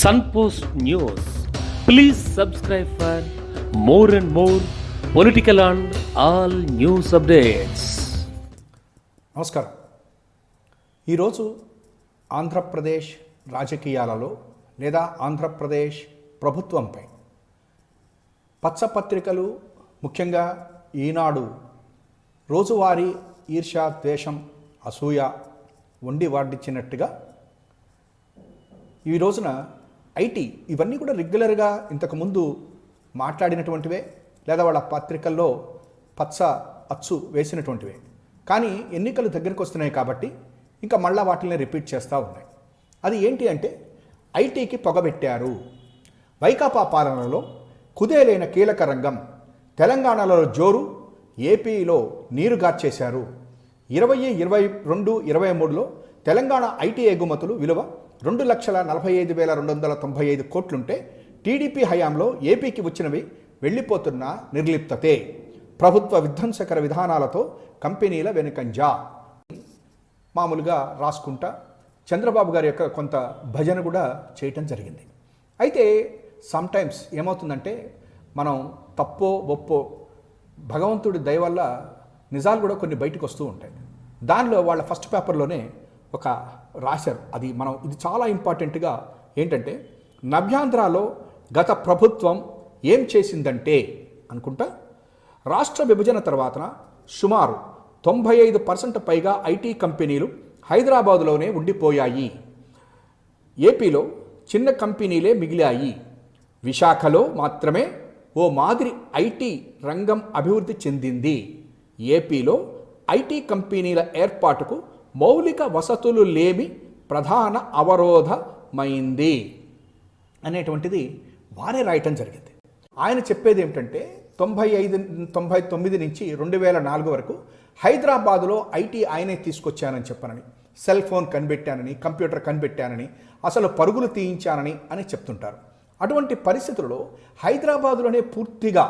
Sunpost news please subscribe for more and more political and all news updates నమస్కారం. ఈరోజు ఆంధ్రప్రదేశ్ రాజకీయాలలో లేదా ఆంధ్రప్రదేశ్ ప్రభుత్వంపై పచ్చపత్రికలు ముఖ్యంగా ఈనాడు రోజువారీ ఈర్ష ద్వేషం అసూయ వండి వాడిచ్చినట్టుగా ఈ రోజున ఐటీ ఇవన్నీ కూడా రెగ్యులర్గా ఇంతకుముందు మాట్లాడినటువంటివే లేదా వాళ్ళ పత్రికల్లో పచ్చ అచ్చు వేసినటువంటివే. కానీ ఎన్నికలు దగ్గరికి వస్తున్నాయి కాబట్టి ఇంకా మళ్ళా వాటిని రిపీట్ చేస్తూ ఉన్నాయి. అది ఏంటి అంటే ఐటీకి పొగబెట్టారు. వైకాపా పాలనలో కుదేలైన కీలక రంగం తెలంగాణలో జోరు ఏపీలో నీరుగార్చేశారు ఇరవై ఇరవై రెండు ఇరవై మూడులో తెలంగాణ ఐటీ ఎగుమతులు విలువ రెండు లక్షల నలభై ఐదు వేల రెండు వందల తొంభై ఐదు కోట్లుంటే టీడీపీ హయాంలో ఏపీకి వచ్చినవి వెళ్ళిపోతున్న నిర్లిప్తతే. ప్రభుత్వ విధ్వంసకర విధానాలతో కంపెనీల వెనుకంజా. మామూలుగా రాసుకుంటా చంద్రబాబు గారి యొక్క కొంత భజన కూడా చేయటం జరిగింది. అయితే సమ్టైమ్స్ ఏమవుతుందంటే మనం తప్పో ఒప్పో భగవంతుడి దయ వల్ల నిజాలు కూడా కొన్ని బయటకు వస్తూ ఉంటాయి. దానిలో వాళ్ళ ఫస్ట్ పేపర్లోనే ఒక రాశారు. అది మనం ఇది చాలా ఇంపార్టెంట్గా ఏంటంటే నవ్యాంధ్రాలో గత ప్రభుత్వం ఏం చేసిందంటే అనుకుంటా రాష్ట్ర విభజన తర్వాత సుమారు తొంభై ఐదు పర్సెంట్ పైగా ఐటీ కంపెనీలు హైదరాబాదులోనే ఉండిపోయాయి. ఏపీలో చిన్న కంపెనీలే మిగిలాయి. విశాఖలో మాత్రమే ఓ మాదిరి ఐటీ రంగం అభివృద్ధి చెందింది. ఏపీలో ఐటీ కంపెనీల ఏర్పాటుకు మౌలిక వసతులు లేమి ప్రధాన అవరోధమైంది అనేటువంటిది వారే రాయటం జరిగింది. ఆయన చెప్పేది ఏమిటంటే తొంభై ఐదు తొంభై తొమ్మిది నుంచి రెండు వేల నాలుగు వరకు హైదరాబాదులో ఐటీ ఆయనే తీసుకొచ్చానని చెప్పనని సెల్ ఫోన్ కనిపెట్టానని కంప్యూటర్ కనిపెట్టానని అసలు పరుగులు తీయించానని అని చెప్తుంటారు. అటువంటి పరిస్థితుల్లో హైదరాబాదులోనే పూర్తిగా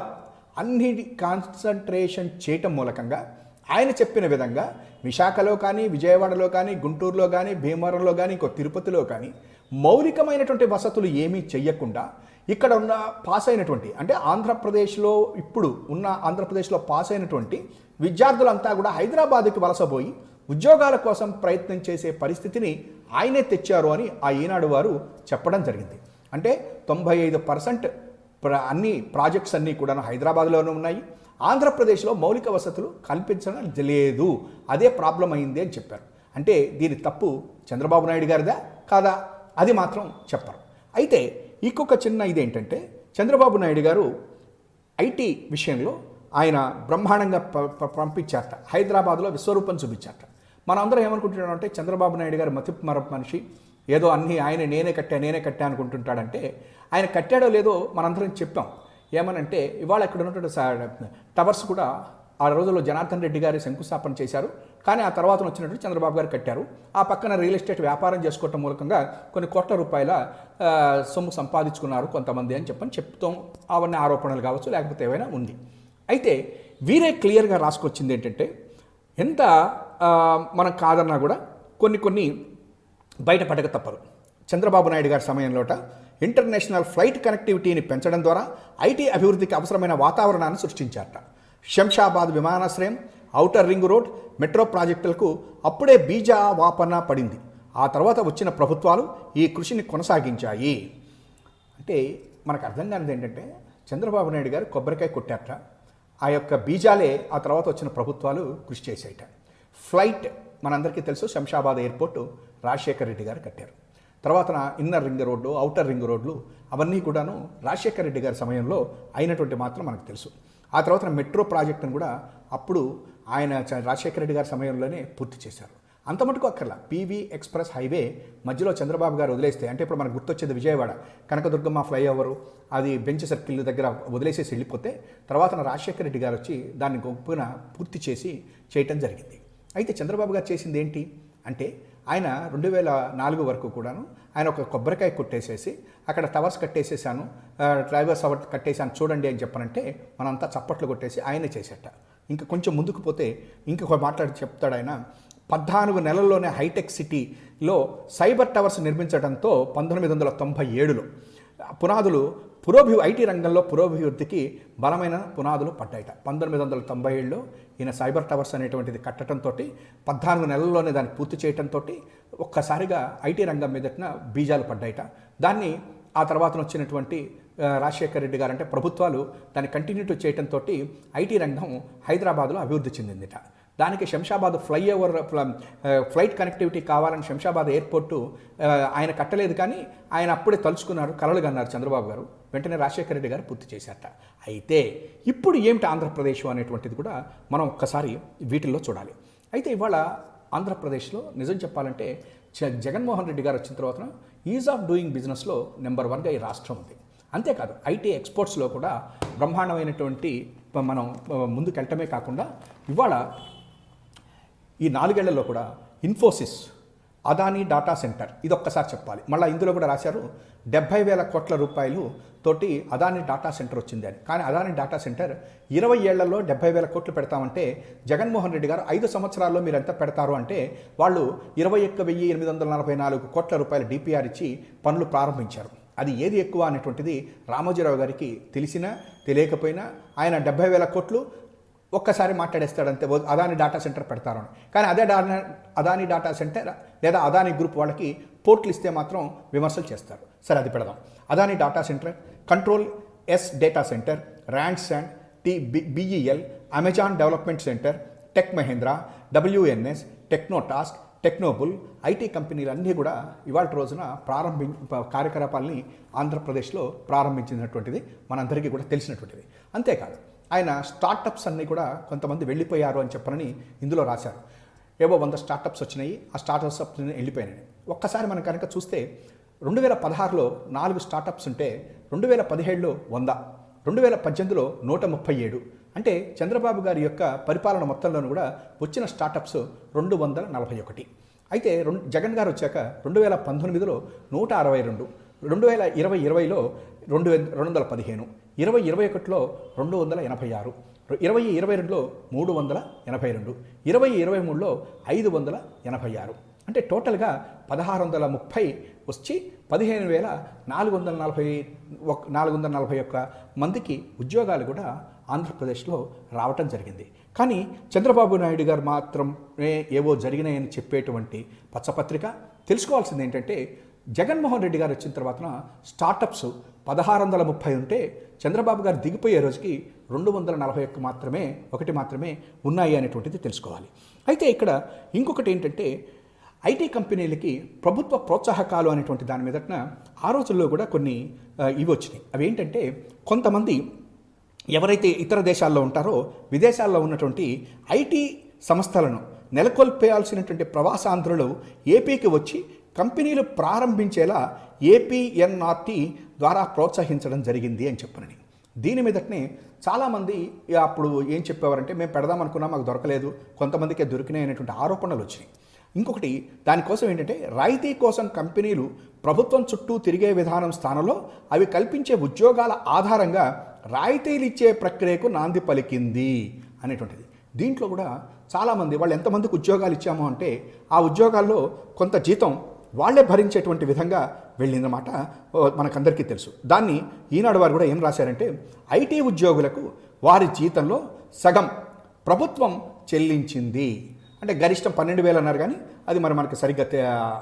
అన్ని కాన్సన్ట్రేషన్ చేయటం మూలకంగా ఆయన చెప్పిన విధంగా విశాఖలో కానీ విజయవాడలో కానీ గుంటూరులో కానీ భీమవరంలో కానీ ఇంకో తిరుపతిలో కానీ మౌలికమైనటువంటి వసతులు ఏమీ చెయ్యకుండా ఇక్కడ ఉన్న పాస్ అయినటువంటి అంటే ఆంధ్రప్రదేశ్లో ఇప్పుడు ఉన్న ఆంధ్రప్రదేశ్లో పాస్ అయినటువంటి విద్యార్థులంతా కూడా హైదరాబాద్కి వలసపోయి ఉద్యోగాల కోసం ప్రయత్నం చేసే పరిస్థితిని ఆయనే తెచ్చారు అని ఆ ఈనాడు వారు చెప్పడం జరిగింది. అంటే తొంభై ఐదు పర్సెంట్ అన్ని ప్రాజెక్ట్స్ అన్నీ కూడా హైదరాబాద్లోనే ఉన్నాయి. ఆంధ్రప్రదేశ్లో మౌలిక వసతులు కల్పించడం లేదు. అదే ప్రాబ్లం అయింది అని చెప్పారు. అంటే దీని తప్పు చంద్రబాబు నాయుడు గారిదా? కాదా? అది మాత్రం చెప్పరు. అయితే ఇంకొక చిన్న ఇదేంటంటే చంద్రబాబు నాయుడు గారు ఐటీ విషయంలో ఆయన బ్రహ్మాండంగా ప- పంపించారట. హైదరాబాద్లో విశ్వరూపం చూపించారట. మనం అందరం ఏమనుకుంటున్నాం అంటే చంద్రబాబు నాయుడు గారు మతి మరొక మనిషి. ఏదో అన్నీ ఆయన నేనే కట్టా నేనే కట్టా అనుకుంటుంటాడంటే ఆయన కట్టాడో లేదో మనందరం చెప్పాం. ఏమనంటే ఇవాళ ఇక్కడ ఉన్నటువంటి టవర్స్ కూడా ఆ రోజుల్లో జనార్దన్ రెడ్డి గారి శంకుస్థాపన చేశారు. కానీ ఆ తర్వాత వచ్చినట్టు చంద్రబాబు గారు కట్టారు. ఆ పక్కన రియల్ ఎస్టేట్ వ్యాపారం చేసుకోవటం మూలకంగా కొన్ని కోట్ల రూపాయల సొమ్ము సంపాదించుకున్నారు కొంతమంది అని చెప్పని చెప్తాం. అవన్నీ ఆరోపణలు కావచ్చు లేకపోతే ఏవైనా ఉంది. అయితే వీరే క్లియర్గా రాసుకొచ్చింది ఏంటంటే ఎంత మనం కాదన్నా కూడా కొన్ని కొన్ని బయటపడక తప్పదు. చంద్రబాబు నాయుడు గారి సమయంలోట ఇంటర్నేషనల్ ఫ్లైట్ కనెక్టివిటీని పెంచడం ద్వారా ఐటీ అభివృద్ధికి అవసరమైన వాతావరణాన్ని సృష్టించారట. శంషాబాద్ విమానాశ్రయం ఔటర్ రింగ్ రోడ్ మెట్రో ప్రాజెక్టులకు అప్పుడే బీజా వాపన పడింది. ఆ తర్వాత వచ్చిన ప్రభుత్వాలు ఈ కృషిని కొనసాగించాయి. అంటే మనకు అర్థం కానిది ఏంటంటే చంద్రబాబు నాయుడు గారు కొబ్బరికాయ కొట్టారట. ఆ యొక్క బీజాలే ఆ తర్వాత వచ్చిన ప్రభుత్వాలు కృషి చేసేయట ఫ్లైట్ మనందరికీ తెలుసు శంషాబాద్ ఎయిర్పోర్టు రాజశేఖర్ రెడ్డి గారు కట్టారు. తర్వాత inner ring road outer ring రోడ్లు అవన్నీ కూడాను రాజశేఖర్ రెడ్డి గారి సమయంలో అయినటువంటి మాత్రం మనకు తెలుసు. ఆ తర్వాత మెట్రో ప్రాజెక్టును కూడా అప్పుడు ఆయన రాజశేఖర రెడ్డి గారి సమయంలోనే పూర్తి చేశారు. అంత మటుకు అక్కర్లా. పీవీ ఎక్స్ప్రెస్ హైవే మధ్యలో చంద్రబాబు గారు వదిలేస్తే అంటే ఇప్పుడు మనకు గుర్తొచ్చేది విజయవాడ కనకదుర్గమ్మ ఫ్లైఓవర్ అది బెంచ్ సర్కిల్ దగ్గర వదిలేసేసి వెళ్ళిపోతే తర్వాత రాజశేఖర రెడ్డి గారు వచ్చి దాన్ని గొప్పన పూర్తి చేసి చేయటం జరిగింది. అయితే చంద్రబాబు గారు చేసింది ఏంటి? అంటే ఆయన రెండు వేల నాలుగు వరకు కూడాను ఆయన ఒక కొబ్బరికాయ కొట్టేసేసి అక్కడ టవర్స్ కట్టేసేసాను డ్రైవర్స్ అవర్ కట్టేసాను చూడండి అని చెప్పనంటే మనంతా చప్పట్లు కొట్టేసి ఆయనే చేసేట. ఇంకా కొంచెం ముందుకు పోతే ఇంకొక మాట్లాడి చెప్తాడు ఆయన పద్నాలుగు నెలల్లోనే హైటెక్ సిటీలో సైబర్ టవర్స్ నిర్మించడంతో పంతొమ్మిది వందల తొంభై ఏడులో పునాదులు పురోభి ఐటీ రంగంలో పురోభివృద్ధికి బలమైన పునాదులు పడ్డాయట. పంతొమ్మిది వందల తొంభై ఏళ్ళలో ఈయన సైబర్ టవర్స్ అనేటువంటిది కట్టడంతో పద్నాలుగు నెలల్లోనే దాన్ని పూర్తి చేయడంతో ఒక్కసారిగా ఐటీ రంగం మీదటిన బీజాలు పడ్డాయట. దాన్ని ఆ తర్వాత వచ్చినటువంటి రాజశేఖర రెడ్డి గారు అంటే ప్రభుత్వాలు దాన్ని కంటిన్యూ చేయడంతో ఐటీ రంగం హైదరాబాద్లో అభివృద్ధి చెందిందిట. దానికి శంషాబాద్ ఫ్లైఓవర్ ఫ్లైట్ కనెక్టివిటీ కావాలని శంషాబాద్ ఎయిర్పోర్టు ఆయన కట్టలేదు కానీ ఆయన అప్పుడే తలుచుకున్నారు కలలు కన్నారు చంద్రబాబు గారు. వెంటనే రాజశేఖర రెడ్డి గారు పూర్తి చేశారట. అయితే ఇప్పుడు ఏమిటి ఆంధ్రప్రదేశ్ అనేటువంటిది కూడా మనం ఒక్కసారి వీటిల్లో చూడాలి. అయితే ఇవాళ ఆంధ్రప్రదేశ్లో నిజం చెప్పాలంటే జ- జగన్మోహన్ రెడ్డి గారు వచ్చిన తర్వాత ఈజ్ ఆఫ్ డూయింగ్ బిజినెస్లో నెంబర్ వన్గా ఈ రాష్ట్రం ఉంది. అంతేకాదు ఐటీ ఎక్స్పోర్ట్స్లో కూడా బ్రహ్మాండమైనటువంటి మనం ముందుకెళ్ళటమే కాకుండా ఇవాళ ఈ నాలుగేళ్ళలో కూడా ఇన్ఫోసిస్ అదానీ డాటా సెంటర్ ఇది ఒక్కసారి చెప్పాలి. మళ్ళీ ఇందులో కూడా రాశారు డెబ్బై వేల కోట్ల రూపాయలు తోటి అదానీ డాటా సెంటర్ వచ్చింది అని. కానీ అదానీ డాటా సెంటర్ ఇరవై ఏళ్ళలో డెబ్బై వేల కోట్లు పెడతామంటే జగన్మోహన్ రెడ్డి గారు ఐదు సంవత్సరాల్లో మీరు ఎంత పెడతారు అంటే వాళ్ళు ఇరవై ఒక్క వెయ్యి ఎనిమిది వందల నలభై నాలుగు కోట్ల రూపాయల డిపిఆర్ ఇచ్చి పనులు ప్రారంభించారు. అది ఏది ఎక్కువ అనేటువంటిది రామోజీరావు గారికి తెలిసినా తెలియకపోయినా ఆయన డెబ్బై వేల కోట్లు ఒక్కసారి మాట్లాడేస్తాడంతే. అదాని డాటా సెంటర్ పెడతారు కానీ అదే డాటా అదాని డాటా సెంటర్ లేదా అదాని గ్రూప్ వాళ్ళకి పోర్ట్లు ఇస్తే మాత్రం విమర్శలు చేస్తారు. సరే అది పెడదాం. Adani data centre control S data centre rands and T BEL Amazon development centre tech Mahindra WNS టెక్నోటాస్క్ టెక్నోబుల్ ఐటీ కంపెనీలన్నీ కూడా ఇవాళ రోజున ప్రారంభి కార్యకలాపాలని ఆంధ్రప్రదేశ్లో ప్రారంభించినటువంటిది మనందరికీ కూడా తెలిసినటువంటిది. అంతేకాదు ఆయన స్టార్టప్స్ అన్నీ కూడా కొంతమంది వెళ్ళిపోయారు అని చెప్పనని ఇందులో రాశారు. ఏవో వంద స్టార్టప్స్ వచ్చినాయి ఆ స్టార్టప్స్ వెళ్ళిపోయినాయి. ఒక్కసారి మనం కనుక చూస్తే రెండు వేల పదహారులో నాలుగు స్టార్టప్స్ ఉంటే రెండు వేల పదిహేడులో వంద రెండు వేల పద్దెనిమిదిలో నూట ముప్పై ఏడు. అంటే చంద్రబాబు గారి యొక్క పరిపాలన మొత్తంలోనూ కూడా వచ్చిన స్టార్టప్స్ రెండు వందల నలభై ఒకటి. అయితే రెండు జగన్ గారు వచ్చాక రెండు వేల పంతొమ్మిదిలో నూట అరవై రెండు రెండు వేల ఇరవై ఇరవైలో రెండు రెండు వందల పదిహేను. ఇరవై ఇరవై ఒకటిలో రెండు వందల ఎనభై ఆరు. ఇరవై ఇరవై రెండులో మూడు వందల ఎనభై రెండు. ఇరవై ఇరవై మూడులో ఐదు వందల ఎనభై ఆరు. అంటే టోటల్గా పదహారు వందల ముప్పై వచ్చి పదిహేను వేల నాలుగు వందల నలభై ఒక నాలుగు వందల నలభై ఒక్క మందికి ఉద్యోగాలు కూడా ఆంధ్రప్రదేశ్లో రావటం జరిగింది. కానీ చంద్రబాబు నాయుడు గారు మాత్రమే ఏవో జరిగినాయని చెప్పేటువంటి పచ్చపత్రిక తెలుసుకోవాల్సింది ఏంటంటే జగన్మోహన్ రెడ్డి గారు వచ్చిన తర్వాత స్టార్టప్స్ పదహారు వందల ముప్పై ఉంటే చంద్రబాబు గారు దిగిపోయే రోజుకి రెండు వందల నలభై ఒక్క మాత్రమే ఒకటి మాత్రమే ఉన్నాయి అనేటువంటిది తెలుసుకోవాలి. అయితే ఇక్కడ ఇంకొకటి ఏంటంటే ఐటీ కంపెనీలకి ప్రభుత్వ ప్రోత్సాహకాలు అనేటువంటి దాని మీదట ఆ రోజుల్లో కూడా కొన్ని ఇవి వచ్చినాయి. అవి ఏంటంటే కొంతమంది ఎవరైతే ఇతర దేశాల్లో ఉంటారో విదేశాల్లో ఉన్నటువంటి ఐటీ సంస్థలను నెలకొల్పేయాల్సినటువంటి ప్రవాసాంధ్రులు ఏపీకి వచ్చి కంపెనీలు ప్రారంభించేలా ఏపీఎన్ఆర్టీ ద్వారా ప్రోత్సహించడం జరిగింది అని చెప్పనని. దీని మీదటనే చాలామంది అప్పుడు ఏం చెప్పేవారంటే మేము పెడదాం అనుకున్నా మాకు దొరకలేదు కొంతమందికే దొరికినాయి అనేటువంటి ఆరోపణలు వచ్చినాయి. ఇంకొకటి దానికోసం ఏంటంటే రాయితీ కోసం కంపెనీలు ప్రభుత్వం చుట్టూ తిరిగే విధానం స్థానంలో అవి కల్పించే ఉద్యోగాల ఆధారంగా రాయితీలు ఇచ్చే ప్రక్రియకు నాంది పలికింది అనేటువంటిది. దీంట్లో కూడా చాలామంది వాళ్ళు ఎంతమందికి ఉద్యోగాలు ఇచ్చాము అంటే ఆ ఉద్యోగాల్లో కొంత జీతం వాళ్ళే భరించేటువంటి విధంగా వెళ్ళిందన్నమాట మనకందరికీ తెలుసు. దాన్ని ఈనాడు వారు కూడా ఏం రాశారంటే ఐటీ ఉద్యోగులకు వారి జీతంలో సగం ప్రభుత్వం చెల్లించింది. అంటే గరిష్టం పన్నెండు వేలు అన్నారు కానీ అది మరి మనకి సరిగ్గా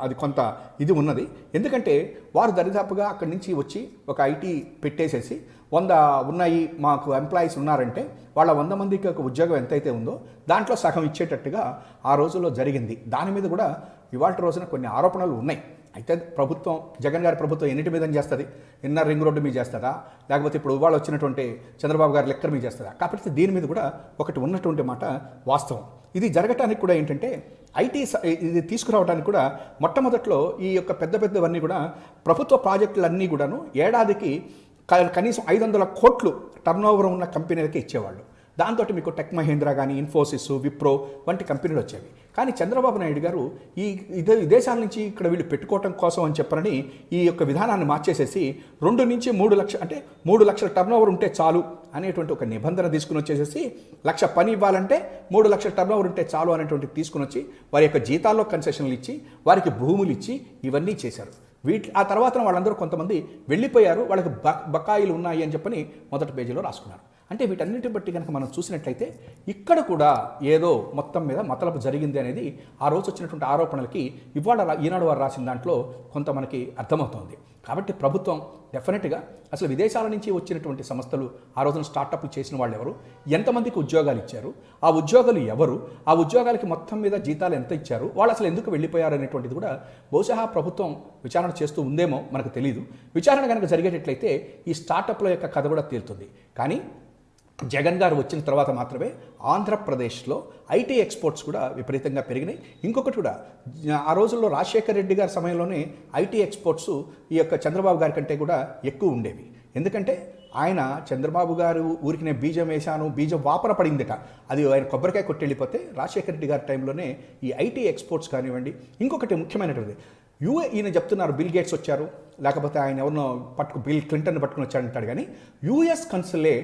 అది కొంత ఇది ఉన్నది. ఎందుకంటే వారు దరిదాపుగా అక్కడి నుంచి వచ్చి ఒక ఐటీ పెట్టేసేసి వంద ఉన్నాయి మాకు ఎంప్లాయీస్ ఉన్నారంటే వాళ్ళ వంద మందికి ఒక ఉద్యోగం ఎంతైతే ఉందో దాంట్లో సగం ఇచ్చేటట్టుగా ఆ రోజుల్లో జరిగింది. దాని మీద కూడా ఇవాళ రోజున కొన్ని ఆరోపణలు ఉన్నాయి. అయితే ప్రభుత్వం జగన్ గారి ప్రభుత్వం ఎన్నిటి మీద చేస్తుంది? ఇన్నర్ రింగ్ రోడ్డు మీద చేస్తుందా? లేకపోతే ఇప్పుడు ఇవాళ వచ్చినటువంటి చంద్రబాబు గారి లెక్కర్ మీద చేస్తుందా? కాబట్టి దీని మీద కూడా ఒకటి ఉన్నటువంటి మాట వాస్తవం. ఇది జరగటానికి కూడా ఏంటంటే ఐటీ స- ఇది తీసుకురావడానికి కూడా మొట్టమొదట్లో ఈ యొక్క పెద్ద పెద్దవన్నీ కూడా ప్రభుత్వ ప్రాజెక్టులన్నీ కూడాను ఏడాదికి కనీసం ఐదు వందల కోట్లు టర్న్ ఓవర్ ఉన్న కంపెనీలకి ఇచ్చేవాళ్ళు. దాంతో మీకు టెక్ మహేంద్ర కానీ ఇన్ఫోసిస్ విప్రో వంటి కంపెనీలు వచ్చేవి. కానీ చంద్రబాబు నాయుడు గారు ఈ ఇదే విదేశాల నుంచి ఇక్కడ వీళ్ళు పెట్టుకోవటం కోసం అని చెప్పరని ఈ యొక్క విధానాన్ని మార్చేసేసి రెండు నుంచి మూడు లక్ష అంటే మూడు లక్షల టర్న్ ఓవర్ ఉంటే చాలు అనేటువంటి ఒక నిబంధన తీసుకుని వచ్చేసేసి లక్ష పని ఇవ్వాలంటే మూడు లక్షల టర్న్ ఓవర్ ఉంటే చాలు అనేటువంటి తీసుకుని వచ్చి వారి యొక్క జీతాల్లో కన్సెషన్లు ఇచ్చి వారికి భూములు ఇచ్చి ఇవన్నీ చేశారు. వీటి ఆ తర్వాత వాళ్ళందరూ కొంతమంది వెళ్ళిపోయారు వాళ్ళకి బ బకాయిలు ఉన్నాయి అని చెప్పని మొదటి పేజీలో రాసుకున్నారు. అంటే వీటన్నిటిని బట్టి కనుక మనం చూసినట్లయితే ఇక్కడ కూడా ఏదో మొత్తం మీద మతలపు జరిగింది అనేది ఆ రోజు వచ్చినటువంటి ఆరోపణలకి ఇవాళ ఈనాడు వారు రాసిన దాంట్లో కొంత మనకి అర్థమవుతోంది. కాబట్టి ప్రభుత్వం డెఫినెట్గా అసలు విదేశాల నుంచి వచ్చినటువంటి సంస్థలు ఆ రోజున స్టార్టప్లు చేసిన వాళ్ళు ఎవరు? ఎంతమందికి ఉద్యోగాలు ఇచ్చారు? ఆ ఉద్యోగాలు ఎవరు? ఆ ఉద్యోగాలకి మొత్తం మీద జీతాలు ఎంత ఇచ్చారు? వాళ్ళు అసలు ఎందుకు వెళ్ళిపోయారు అనేటువంటిది కూడా బహుశా ప్రభుత్వం విచారణ చేస్తూ ఉందేమో మనకు తెలియదు విచారణ కనుక జరిగేటట్లయితే ఈ స్టార్టప్ల యొక్క కథ కూడా తేలుతుంది. కానీ జగన్ గారు వచ్చిన తర్వాత మాత్రమే ఆంధ్రప్రదేశ్లో ఐటీ ఎక్స్పోర్ట్స్ కూడా విపరీతంగా పెరిగినాయి. ఇంకొకటి కూడా ఆ రోజుల్లో రాజశేఖర్ రెడ్డి గారి సమయంలోనే ఐటీ ఎక్స్పోర్ట్స్ ఈ యొక్క చంద్రబాబు గారి కంటే కూడా ఎక్కువ ఉండేవి. ఎందుకంటే ఆయన చంద్రబాబు గారు ఊరికినే బీజం వేశాను బీజం వాపర పడిందిట. అది ఆయన కొబ్బరికాయ కొట్టెళ్ళిపోతే రాజశేఖర రెడ్డి గారి టైంలోనే ఈ ఐటీ ఎక్స్పోర్ట్స్ కానివ్వండి ఇంకొకటి ముఖ్యమైనటువంటిది. యుఏ ఈయన చెప్తున్నారు బిల్ గేట్స్ వచ్చారు లేకపోతే ఆయన ఎవరినో పట్టుకు బిల్ క్లింటన్ పట్టుకుని వచ్చాడంటాడు కానీ యుఎస్ కన్సులే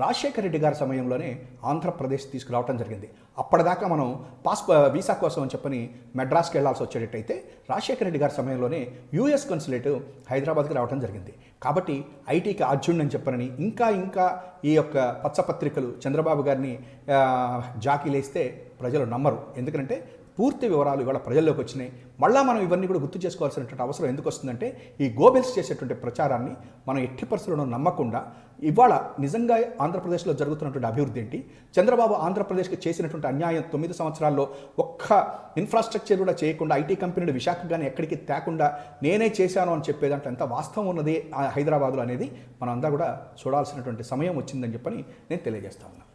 రాజశేఖర రెడ్డి గారి సమయంలోనే ఆంధ్రప్రదేశ్ తీసుకురావడం జరిగింది. అప్పటిదాకా మనం పాస్ వీసా కోసం అని చెప్పని మెడ్రాస్కి వెళ్ళాల్సి వచ్చేటట్టయితే రాజశేఖర రెడ్డి గారి సమయంలోనే యూఎస్ కన్సులేట్ హైదరాబాద్కి రావడం జరిగింది. కాబట్టి ఐటీకి ఆర్జున్ అని చెప్పనని ఇంకా ఇంకా ఈ యొక్క పచ్చపత్రికలు చంద్రబాబు గారిని జాకీలేస్తే ప్రజలు నమ్మరు. ఎందుకంటే పూర్తి వివరాలు ఇవాళ ప్రజల్లోకి వచ్చినాయి. మళ్ళీ మనం ఇవన్నీ కూడా గుర్తు చేసుకోవాల్సినటువంటి అవసరం ఎందుకు వస్తుందంటే ఈ గోబెల్స్ చేసేటువంటి ప్రచారాన్ని మనం ఎట్టి పరిస్థితుల్లో నమ్మకుండా ఇవాళ నిజంగా ఆంధ్రప్రదేశ్లో జరుగుతున్నటువంటి అభివృద్ధి ఏంటి? చంద్రబాబు ఆంధ్రప్రదేశ్కి చేసినటువంటి అన్యాయం తొమ్మిది సంవత్సరాల్లో ఒక్క ఇన్ఫ్రాస్ట్రక్చర్ కూడా చేయకుండా ఐటీ కంపెనీలు విశాఖ కానీ ఎక్కడికి తేకుండా నేనే చేశాను అని చెప్పేదంటే ఎంత వాస్తవం ఉన్నది ఆ హైదరాబాద్లో అనేది మనం అంతా కూడా చూడాల్సినటువంటి సమయం వచ్చిందని చెప్పని నేను తెలియజేస్తా ఉన్నాను